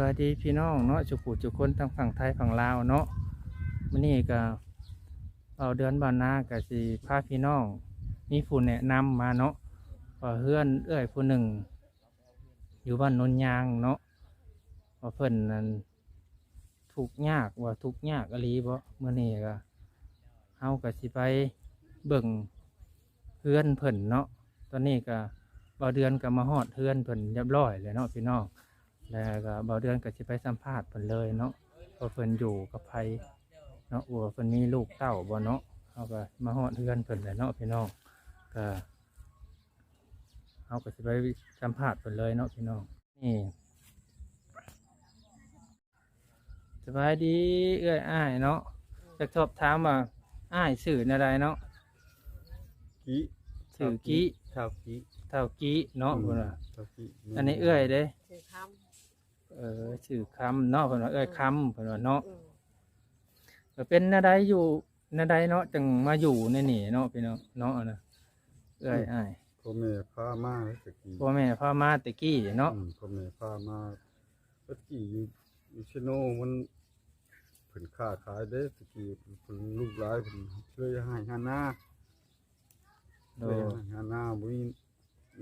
บายดีพี่น้องเนาะจุกุจุกคนทั้งฝั่งไทยฝั่งลาวเนาะมื้อนี้ก็เอาเดือนบานนาก็สิพาพี่น้องมีผู้แนะนำมาเนาะว่าเฮือนเอื้อยผู้หนึ่ง อยู่บ้านนนยางเนาะว่าเพิ่นนั้นทุกยากว่าทุกยากอหลีบ่มื้อนี้ก็เฮาก็สิไปเบิ่งเฮือนเพิ่นเนาะตอนนี้ก็บ่เดือนก็มาฮอดเฮือนเพิ่นเรียบร้อยแล้วเนาะพี่น้อง แล้วก็บ่เดือนก็สิไปสัมภาษณ์เพิ่นเลยเนาะว่าเพิ่นอยู่กับไผเนาะว่าเพิ่นมีลูกเต้าบ่เนาะเฮาก็มาฮอดเฮือนเพิ่นแหละเนาะพี่น้องก็เฮาก็สิไปสัมภาษณ์เพิ่นเลยเนาะพี่น้องนี่สบายดีเอ้อยอ้ายเนาะจะสอบถามว่าอ้ายชื่ออะไรเนาะกี้ชื่อกี้เท่ากี้เท่ากี้เนาะเพิ่นว่าเท่ากี้อันนี้เอ้อยเด้ถือค เออชื่อคำเนาะเพิ่นว่าเอ้อยคำเพิ่นว่าเนาะำอืมก็เป็นนาใดอยู่นาใดเนาะจึงมาอยู่ในนี่เนาะพี่เนาะเนาะนะเอ้ยอ้ายพ่อแม่พามาแล้วตะกี้พ่อแม่พ่อมาแตะกี้เนาะอืมพ่อแม่พามาตะกี้อยู่อยู่ชิโนมันเพิ่นค้าขายเด้ตะกี้เพิ่นลูกหลายเพิ่นช่วยให้หาหน้าโดช่วยยให้หาหน้าบ่มี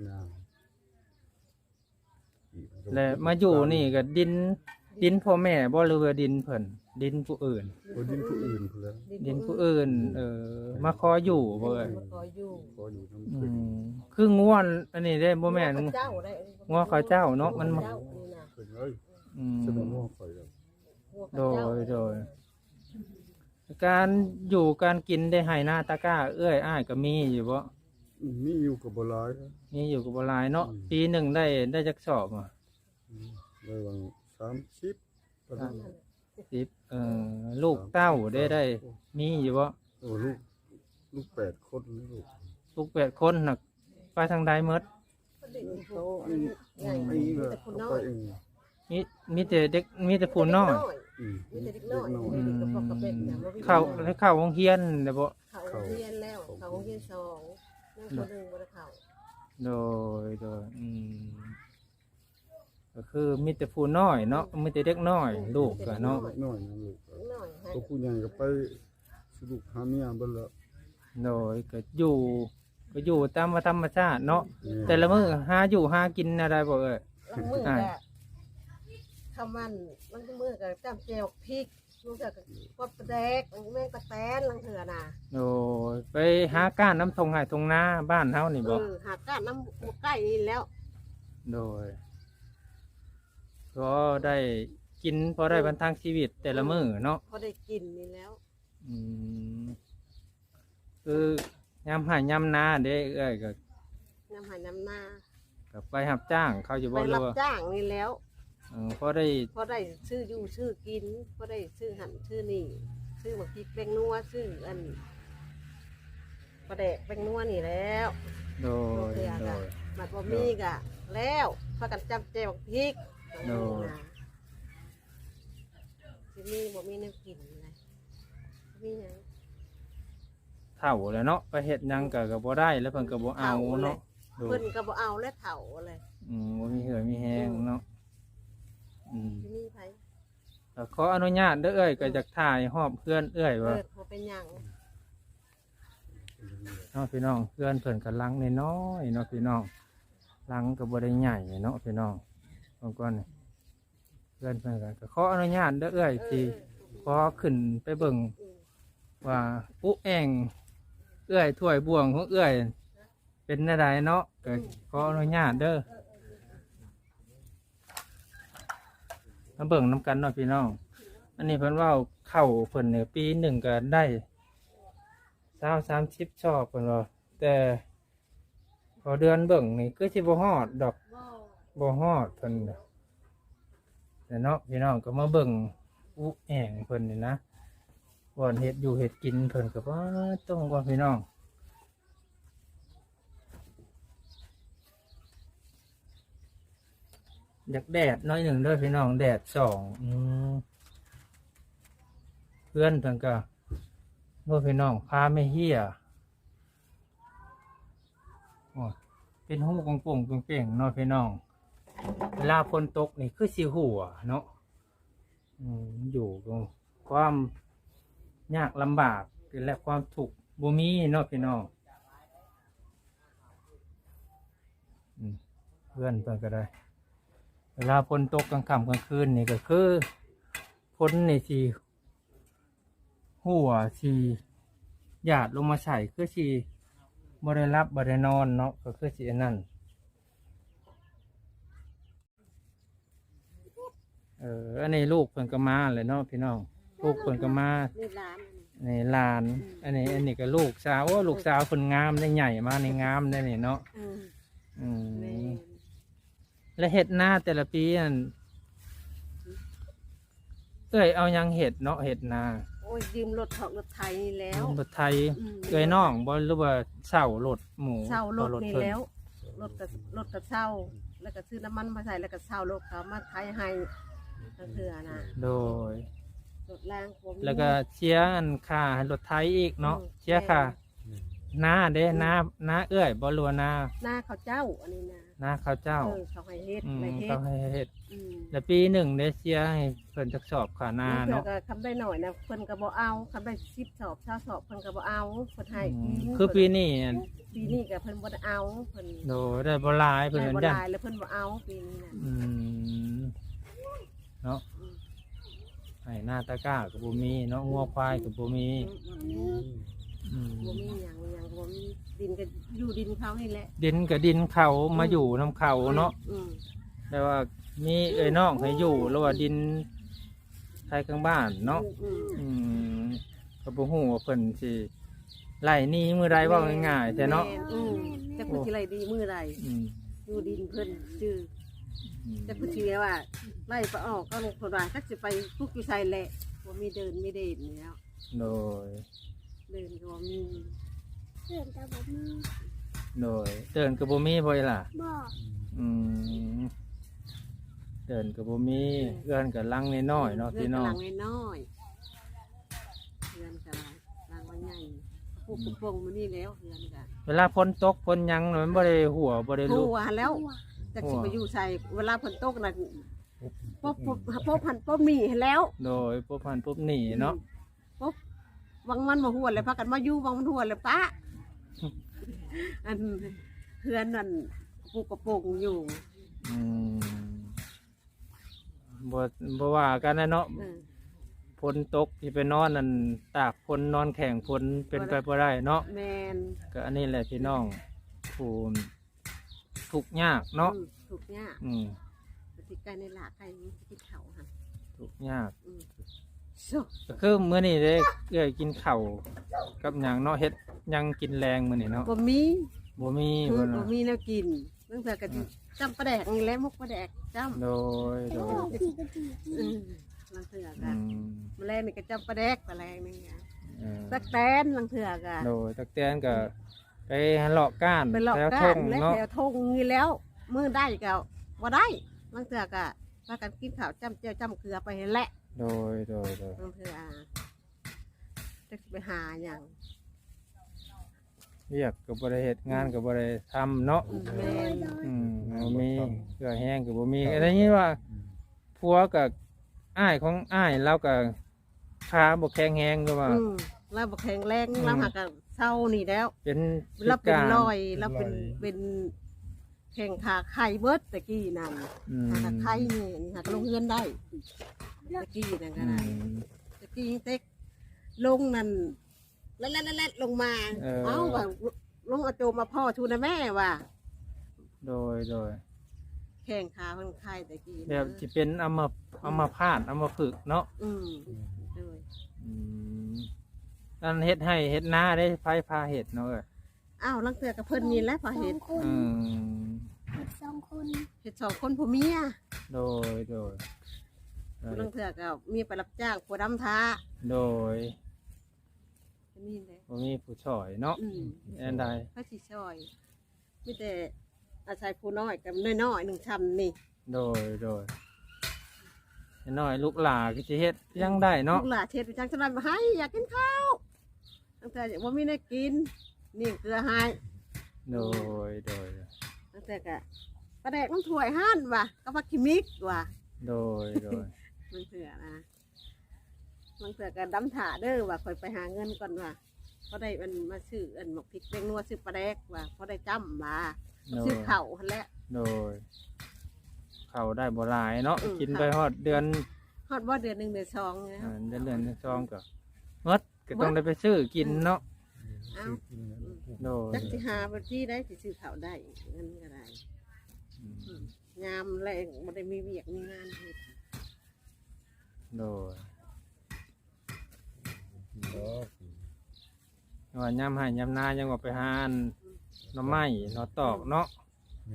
นา และมาอยู่นี่ก็ดิน ดินพ่อแม่บ่หรือว่าดินเพิ่นดินผู้อื่นบ่ดินผู้อื่นพุ่นแหล้วดินผู้อื่น เออ มาขออยู่บ่เอ้ยมาขออยู่ขออยู่นำอืเพิ่นมคือง่วนอันนี้ได้บ่แม่นข้าเจ้าได้งัวข้าวเจ้าเนาะมันเจ้านี่นะเพิ่นเอ้ยอืมสนมข่อยแล้วงัวโดข้าเจ้ายโดยการอยู่การกินได้ให้หน้าตะกร้า เอ้ยอ้ายก็มีอยู่บ่อื มมีอยู่ก็บ่หลายนะมีอยู่กับบ่หลายเนาะปีหนึ่งได้ได้จักสอบอะอืมได้วาง30ประมาณสิบเอ่อลูกเต้าได้ได้ มีอยู่บ่โอ้ลูกลูกแปดคนนะลูกลูกแปดคนน่ะไปทางใดหมดเขาอันนี้ใหญ่อันนี้เลยแต่คนเอาน้อไปยเองมีมีแต่เด็กมีแต่ผู้น้อยอืมมีแต่เด็กน้อยเด็กน้อยมีแต่กระปอกกระเป็ดนะบ่มีเข้าให้เข้าโรงเรียนได้บ่เขาโรงเรียนแล้ว เขาโรงเรียนสอง นั่งคนหนึ่งบ่ได้เข้าโดยโดยอืมก็คือมีแต่ผู้น้อยเนาะมีแต่เด็กน้อยลูกก็เนาะเด็กน้อยนะลูกเด็กน้อยให้ตัวผู้ใหญ่ก็ไปสรุปหาเมียเบิ่แล้วโดยก็อยู่ ก็อยู่ตามธรรมชาติเนาะนี่แต่ละมื้อหาอยู่หากินอะไรบ่เอ้ยลังมือก็คำมันลังมือก็จ้ำแจวพริก ลูกก็กดปลาแดกแม่งตะแตนลังเถื่อน่ะโดยไปหาก้านน้ำทงไห้ทงนาบ้านเฮานี่เอบ่อหาก้านน้ำหมูใกล้นี่แล้วโดยก็ได้กินพอได้บรรทังชีวิตแต่ละมื้อเนาะพอได้กินนี่แล้วอืมคือยามหายามนาเด้เอ้ยก็น้ำหายน้ำหน้าก็ไปรับจ้างเขาอยู่ไปบ่หรืรัอบว่าจ้างนี่แล้ว เออพอได้พอได้ชื่ออยู่ชื่อกินพอได้ชื่อหันชื่อนี่ชื่อบักพริกแป้งนัวชื่ออันพอแดกแป้งนัวนี่แล้วโดยเพื่อโดกะยมัดบ่มีกะ แล้วพากันจำเจบักพริกโน่นะสิมีบ่มีแนวกินเลยมีหยังเฒ่าแล้วเนาะไปเฮ็ดหยังก็ก็บ่ได้แล้วเพิ่นก็บ่เอาเนาะโดยเพิ่นก็บ่เอาและเฒ่าเลยอืมบ่มีเหือมีแฮงเนาะ อืม สิมีไผก็ขออนุญาตเด้อเอ้ยก็อยากถ่ายหอบเพื่อนเอ้ยเอว่าอบ่เป็นหยังเนาะพี่น้องเพื่อนเพิ่นก็ลังน้อยๆเนาะพี่น้องลังก็บ่ได้ใหญ่เนาะพี่น้องบางก่อนนี่เพื่อนเพิ่นก็ก็ขออนุญาตเด้อเอ้ยที่ขอขึ้นไปเบิ่งว่าปุ๊แองเอ้ยถ้วยบ่วงของเอ้ยเป็นอะไรเนาะก็ขออนุญาตเด้อ มาเบิ่งนํกันเนาะพี่น้อง อันนี้เพิ่นว่าเข้าเพิ่นเนี่ยปีหนึ่งก็ได้สาวสามชิปชอบเพิ่นว่าแต่พอเดือนเบิ่งนี่ก็สิบ่ฮอดดอกบ่ฮอดเพิ่นน่ะแต่เนาะพี่น้องก็มาเบิ่งอุแองเพิ่นนี่นะบ่อนเฮ็ดอยู่เฮ็ดกินเพิ่นก็บ่ต้องว่าพี่น้อง อยากแดดน้อยหนึ่งด้วยพี่น้องแดดสองอืมเพื่อนเพิ่นก็เมื่อพี่น้องพาไม่เฮียโอ้เป็นหูกงป่งๆเป่งๆเนาะพี่น้องเวลาฝนตกนี่คือสิหัวเนาะอืมอยู่กับความยากลำบากและความทุกบ่มีเนาะพี่น้องเพื่อนเพิ่นก็ได้ เวลาฝนตกกลางค่ำกลางคืนนี่ก็คือฝนนี่สิหัวสิหยาดลงมาใส่คือสิบ่ได้รับบ่ได้นอนเนาะก็คือสิอันนั้นเอออันนี้ลูกเพิ่นก็มาเลยเนาะพี่น้องลูกเพิ่นก็มานี่ร้านในหลาน อันนี้ อันนี้ก็ลูกสาวโอ้ลูกสาวเพิ่นงามได้ใหญ่มาในงามได้นี่เนาะอืมอื แม่มนและเห็ดหน้าแต่ละปีอันเอ้ยเอาหยังเห็ดเนาะเห็ดนาโอ้ยยืมรถเถาะรถไทยนี่แล้วรถไทยอืมเอ้ยน้องบ่หรือว่าเช่ารถหมูเช่ารถบ่นี่เพิ่แล้วรถกับรถกับเช่าแล้วก็ซื้อน้ำมันมาใส่แล้วก็เช่ารถเขามาไทยให้ก็คืออะนะโดย รถแรงผม แล้วก็เชียร์อันค่ารถไทยอีกเนาะอืม เชียร์ค่ะหน้าเด้หน้าหน้าเอ้ยบ่รัวาหน้าหน้าเขาเจ้าอันนี้นะห น้าข้าวเจ้าเออเขาให้เฮ็ดอืมอะไรเฮ็เขาดให้เฮ็ดอืมแล้วปีหนึ่งได้เชียร์ให้เพิ่นจักสอบขาหน้าเพื่อเนาะก็คำได้หน่อยนะเพิ่นก็บ่เอาคำได้สิบสอบชาสอบเพิ่นก็บ่เอาเพิ่นให้อืมกินคือปีนี้อันปีนี้ก็เพิ่นบ่ได้เอาเพิ่นโดยได้บ่หลายเพิ่นได้เห็นบ่จังหลายแล้วเพิ่นบ่เอาปีนี้นะอืมเนาะอืม ไอ้หน้าตะกร้ากับบุมีเนาะงัวควายกับบุมีอืมอืม บ่มีหยังหยังบ่มีดินก็อยู่ดินเขานี่แหละดินกับดินเขามาอยู่น้ำเขาเนาะอืมแต่ว่ามีเอ้ยน้องให้อยู่แล้วว่าดินไทยกลางบ้านเนาะอืมอืมกับบุหูว่าเพิ่นสิไล่หนี้มือใดเว่าง่ายๆแต่เนาะแม่อืมแต่ผู้ที่ไรดีมือไรอืมอยู่ดินเพิ่นชื่ออืมแต่ผู้ที่ว่าไล่ไปออกก็ลงคนว่าจักสิไปทุกอยู่ใส่แหละบ่มีเดินมีเด่นแล้วโดย เดินก็บ่มีเพื่อนแต่บ่มีโดยเดินกับบุมีบ่อยล่ะบอกอืมเดินกับบุมีเอื้อนกับลังน้อยๆเนาะพี่น้อง เดิกำลังน้อยๆเฮือนก็ลังว่าใหญ่ผู้ปกป้องมื้อนี้แล้วเฮือนก็เวลาฝนตกฝนหยังน่ะมันบ่ได้หัวบ่ได้หัลุกวแล้วหัวจักสิไปอยู่ใส่เวลาฝนตกน่ะปบปบปบหันปบมีให้แล้ว โดยปุ๊บพันปุ๊บหนีเนาะปุ๊บ วังมันมาหัวเลยพากันมาอยู่วังมันหัวเลยปะอันเพื่อนนั่นปลูกกระโปรงอยู่อืมบ่บ่ว่ากันนะเนาะเออ ฝนตกที่ไปนอนนั่นตากฝนนอนแข่งฝนเป็นไปบ่ได้เนาะแมนก็อันนี้แหละพี่น้องผู้ทุกข์ยากเนาะอืมถูกเนี่ยอืมปฏิการในหลากใครมีกินเขาค่ะ ทุกข์ยาก อืมโซ่ ก็คือมื้อนี้ได้เอ้ยกินข้าวกับหยังเนาะเฮ็ดหยังกินแรงมื้อนี้เนาะบ่มีบ่มีคือบ่บ่เนาะมีแนวกินเรื่องแต่กะทิจำปลาแดกนี่แหละมุกปลาแดกจำโดยโดยขี่กระจีจีอืมลังเถื่ออืกันมแมลงนี่ก็จำปลาแดกปลาแรงนี่ไงเออตักแตนลังเถื่อกัน โดยตักแตนก็ไปหาเลาะก้านไปหลอกแถวกัทนงและเนาะแถวทงนี่แล้วมือได้ก็ว่าได้ลังเถื่อกะพากันกินข้าวจำเจียวจำเกลือไปให้แหละ โดยโดยโดยลังเถื่ออะจะไปหาอย่างเรียกกับบริเหตุงานกับบริทำเนาะอืมแม่นอืมบ่มีเกลือแห้งกับบ่มีอะไรนี้ว่าผัวกับอ้ายของอ้ายเรากับขาบ่แข็งแห้งก็ว่า อืมเราบอกแข็งแรงอืม เราหากันเศร้านี่แล้วเป็นเราเป็นพิกรอยเราเป็นเป็นแข่งขาไข่เบิดตะกี้นั่นอืมหาไข่นี่นี่หักลงเฮือนได้ ตะกี้นั่นก็อืได้ม ตะกี้ยังเต็กลงนั่นแล่นแล่นลงมาเออ เอ้าว่าลงเอาโจมมาพ่อชูนะแม่ว่า โดยโดยแข่งขาคนไข่ตะกี้นะแบบจะเป็นอัมาอัมาพาดอัมาฝึกเนาะอืมเลยอืมอันเฮ็ดให้เฮ็ดหน้าได้ไฟพาเฮ็ดเนาะเอ้ยอ้าวลังเถือกับเพิ่นนี่แหละพอสอเห็งนคนอืมเด็กสองคนเห็ดสองคนผัวเมียโดยโดย โดยลังเถือกับเมียไปรับจ้างผัวดำท้าโดยนี่เลยบ่มีผู้ช่วยเนาะอืมอันใดพระชิช่อยมีแต่อาศัยผู้น้อยกับน้อยๆหนึ่งชำนี่โดยโดยน้อยลูกหลาก็จะเฮ็ดยังได้เนาะลูกหลานเทศไปจังสนานมาให้อยากกินข้าวตั้งแต่ว่ามีได้กิน นี่เกลือให้โดยโดยตั้งแต่กะประแดกมันถ้วยห้านว่ะก็พักคิมิกว่ะโดยโดย มันเผื่อนะมันเผื่อกันดำถาเด้อว่าคอยไปหาเงินก่อนว่ะเพราะได้มันมาซื้ออันหมกพริกแดงนัวซื้อปลาแดกว่ะเพราะได้จำมาโดยซื้อเข่าวหันแหละโดย เขาได้บ่หลายเนาะอืมกินไปฮอดเดือนฮอดว่าเดือนหนึ่งเดือนสองไงเอ่อเดือนเดือนซองก็หมดก็ต้องได้ไปซื้อกินเนาะเอ้าซื้อกินเนี่ยโดยจักสิหาบัญชีได้สิซื้อเข่าวได้เงินก็ได้อืมอืมงามแรงบ่ได้มีเวียกมีงานเฮ็ด โดยเนาะว่าย่ำให้ย่ำนายังว่าไปหาอันหน่อไม้หน่อตอกเนาะ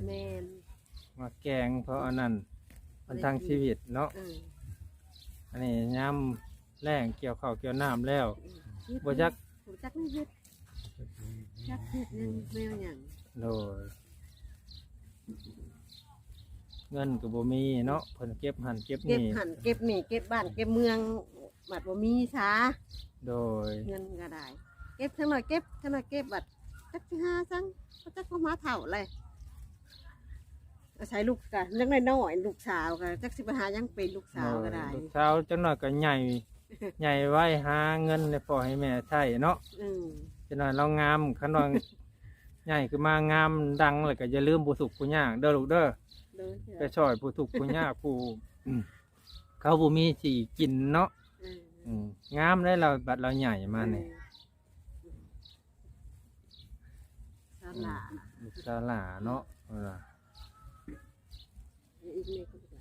แมนมาแกงเพราะอันนั้นมันทางชีวิตเนาะเอออันนี้ย่ำแรงเกี่ยวข้าวเกี่ยวน้ำแล้วเฮ็ดบ่จักบ่จักนี่เฮ็ดจักเฮ็ดยังแมวหยังโดย เงินก็บ่มีเนาะเพิ่นเก็บหันเก็บเก็บนี่หันเก็บนี่เก็บบ้านเก็บเมืองบัดบ่มีช้าโดย เงินก็ได้ เก็บทั้งหน่อยเก็บทั้งหน่อยเก็บบัดจักสิหาซังก็จักก็มาเท่าเลยอาศัยลูกกันเล็กน้อยๆลูกสาวก็จักสิไปหายังเป็นลูกสาวก็ได้ลูกสาวจังหน่อยก็ใหญ่ ใหญ่ไว้หาเงินให้พ่อให้แม่ใช้เนาะอืมจังหน่อยเรางามขนอยใหญ่คือมางามดังเลยก็อย่าลืมผู้สุขผู้ยากเด้อลูกเด้อ เด้อไปช่วยผู้ทุกข์ผู้ยากผู้อืมเขาบ่มีสิกินเนาะเอออืมงามได้เราบัดเราใหญ่มานี่สาลาลูกสาวหลาเนาะเอออีกเมฆก็ได้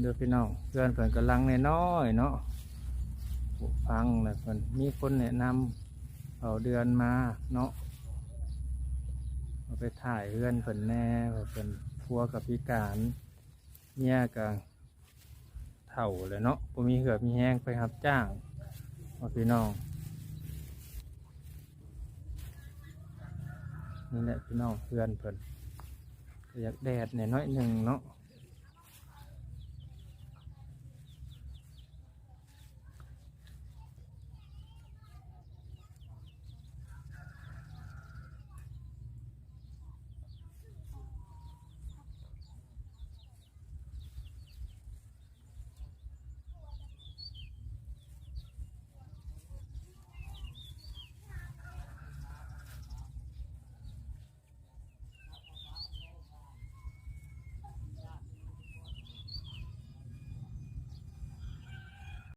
เด้อพี่น้องเพื่อนเพิ่นกำลังน้อยๆเนาะผู้ฟังนะเพิ่นมีคนแนะนำเอาเดือนมาเนาะ เอาไปถ่ายเพื่อนเพิ่นแน่เพิ่นพัวกับพิการเมียกับเถ่าเลยเนาะผมมีเหือบมีแห้งไปครับจ้างว่าพี่น้องนี่แหละพี่น้องเพื่อนเพิ่นอยากแดดหน่อยหนึ่งเนาะ